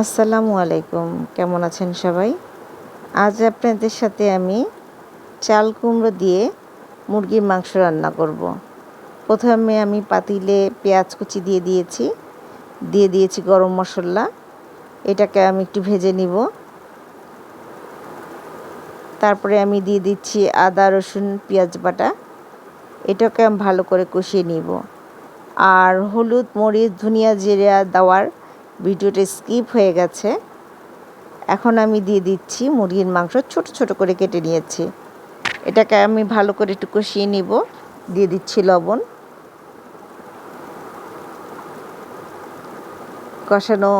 আসসালামু আলাইকুম। কেমন আছেন সবাই? আজ আপনাদের সাথে আমি চাল কুমড়ো দিয়ে মুরগির মাংস রান্না করব। প্রথমে আমি পাতিলে পেঁয়াজ কুচি দিয়ে দিয়েছি। দিয়ে দিয়েছি গরম মশলা। এটাকে আমি একটু ভেজে নিব। তারপরে আমি দিয়ে দিচ্ছি আদা, রসুন, পেঁয়াজ বাটা। এটাকে আমি ভালো করে কষিয়ে নিব। আর হলুদ, মরিচ, ধনিয়া জিরা দেওয়ার ভিডিওটা স্কিপ হয়ে গেছে। এখন আমি দিয়ে দিচ্ছি মুরগির মাংস, ছোট ছোট করে কেটে নিয়েছি। এটাকে আমি ভালো করে একটু কষিয়ে নিব। দিয়ে দিচ্ছি লবণ। কষানো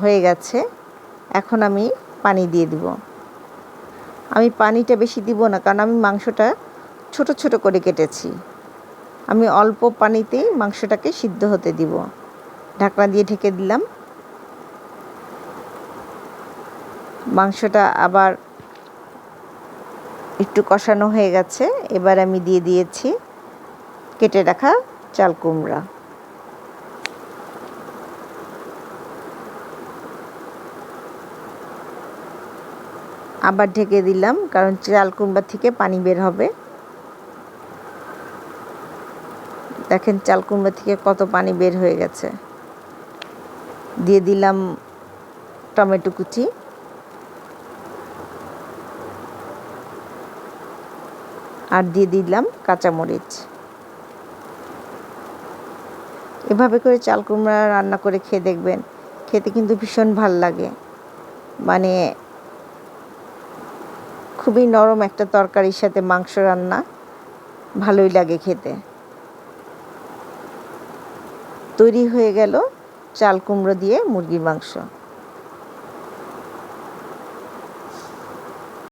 হয়ে গেছে। এখন আমি পানি দিয়ে দিব। আমি পানিটা বেশি দিব না, কারণ আমি মাংসটা ছোট ছোট করে কেটেছি। আমি অল্প পানিতেই মাংসটাকে সিদ্ধ হতে দিব। ঢাকনা দিয়ে ঢেকে দিলাম। মাংসটা আবার একটু কষানো হয়ে গেছে। এবার আমি দিয়ে দিয়েছি কেটে রাখা চাল কুমড়া। আবার ঢেকে দিলাম, কারণ চাল কুমড়া থেকে পানি বের হবে। দেখেন চাল কুমড়া থেকে কত পানি বের হয়ে গেছে। দিয়ে দিলাম টমেটো কুচি। আর দিয়ে দিলাম কাঁচামরিচ। এভাবে করে চাল কুমড়া রান্না করে খেয়ে দেখবেন, খেতে কিন্তু ভীষণ ভালো লাগে। মানে খুবই নরম একটা তরকারির সাথে মাংস রান্না, ভালোই লাগে খেতে। তৈরি হয়ে গেল চাল কুমড়ো দিয়ে মুরগির মাংস।